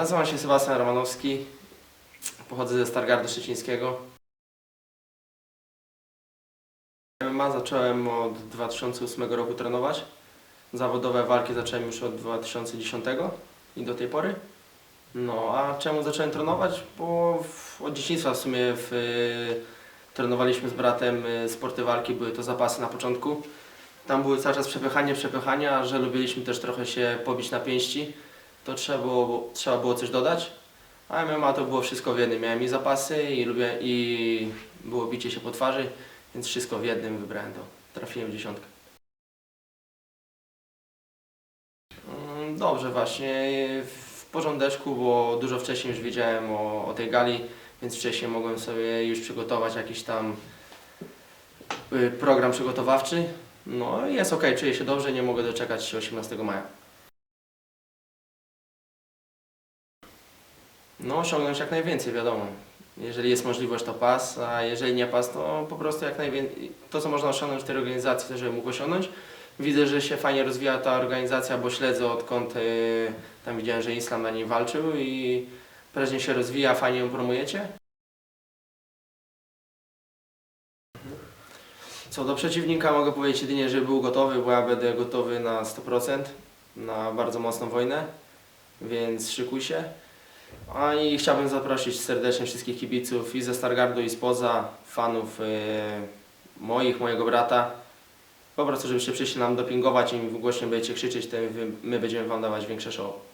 Nazywam się Sebastian Romanowski. Pochodzę ze Stargardu Szczecińskiego. MMA zacząłem od 2008 roku trenować. Zawodowe walki zacząłem już od 2010 i do tej pory. No a czemu zacząłem trenować? Bo w, od dzieciństwa w sumie w, y, trenowaliśmy z bratem y, sporty walki, były to zapasy na początku. Tam były cały czas przepychanie, przepychania, że lubiliśmy też trochę się pobić na pięści, to trzeba było, trzeba było coś dodać. A MMA to było wszystko w jednym. Miałem i zapasy i, lubię, i było bicie się po twarzy, więc wszystko w jednym wybrałem to. Trafiłem w dziesiątkę. Mm, Dobrze właśnie, w porządeczku, bo dużo wcześniej już wiedziałem o, o tej gali, więc wcześniej mogłem sobie już przygotować jakiś tam y, program przygotowawczy. No jest ok, czuję się dobrze, nie mogę doczekać się 18 maja. No osiągnąć jak najwięcej, wiadomo. Jeżeli jest możliwość to pas, a jeżeli nie pas, to po prostu jak najwięcej, to co można osiągnąć w tej organizacji, to żeby mógł osiągnąć. Widzę, że się fajnie rozwija ta organizacja, bo śledzę odkąd y, tam widziałem, że Islam na niej walczył i prężnie się rozwija, fajnie ją promujecie. Co do przeciwnika mogę powiedzieć jedynie, że był gotowy, bo ja będę gotowy na 100% na bardzo mocną wojnę, więc szykuj się. A i chciałbym zaprosić serdecznie wszystkich kibiców i ze Stargardu i spoza, fanów y, moich, mojego brata. Po prostu, żebyście przyszli nam dopingować i im głośno będziecie krzyczeć, wy- my będziemy Wam dawać większe show.